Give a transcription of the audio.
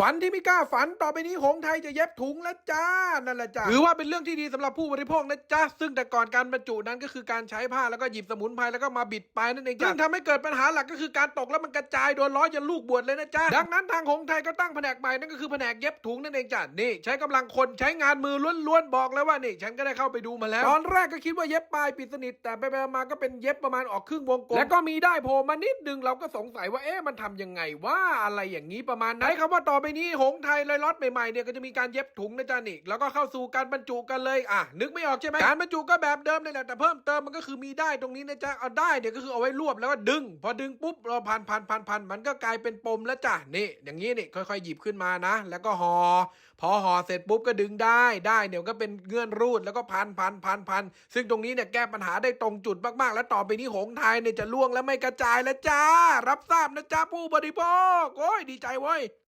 ฝันที่ไม่กล้าฝันต่อไปนี้หงส์ไทยจะเย็บถุงแล้วจ้านั่นแหละจ้าถือว่าเป็นเรื่องที่ดีสำหรับผู้บริโภคนะจ๊ะซึ่งแต่ก่อนการบรรจุนั้นก็คือการใช้ผ้าแล้วก็หยิบสมุนไพรแล้วก็มาบิดไปนั่นเองจ้ะซึ่งทำให้เกิดปัญหาหลักก็คือการตกแล้วมันกระจายโดนล้อจนลูกบวชเลยนะจ๊ะดังนั้นทางหงส์ไทยก็ตั้งแผนกใหม่นั่นก็คือแผนกเย็บถุงนั่นเองจ้ะนี่ ใช้กำลังคนใช้งานมือล้วนๆบอกเลยว่านี่ ฉันก็ได้เข้าไปดูมาแล้ว ตอนแรกก็คิดว่าเย็บปลายปิดสนิทแต่ไปๆมาๆก็เป็นเย็บประมาณออกครึ่งวงกลมแล้วก็มีได้โผล่มานิดนึงเราก็สงสัยว่าเอ๊ะมันทำยังไงว่าอะไรอย่างนี้ประมาณไหนคำว่าต่อไปนี้หงส์ไทยเลยล็อตใหม่ๆเนี่ยก็จะมีการเย็บถุงนะจ๊ะนี่แล้วก็เข้าสู่การบรรจุกันเลยอะนึกไม่ออกใช่ไหมการบรรจุก็แบบเดิมเลยแหละแต่เพิ่มเติมมันก็คือมีได้ตรงนี้นะจ๊ะเอาได้เนี่ยก็คือเอาไว้รวบแล้วก็ดึง พอดึงปุ๊บเราพันพันพันพันมันก็กลายเป็นปมแล้วจ้ะนี่ อย่างนี้นี่ค่อยๆหยิบขึ้นมานะ แล้วก็ห่อพอห่อเสร็จปุ๊บก็ดึงได้ได้เดี๋ยวก็เป็นเงื่อนรูดแล้วก็พันพันพันพันซึ่งตรงนี้เนี่ยแก้ปัญหาได้ตรงจุดมากๆ แล้วต่อไปนี้หงส์ไทยเนี่ยจะล่วงและไม่กระจายแล้วจ้า รับทราบนะจ้าผู้บริโภคโอ้ยดีใจเว้ย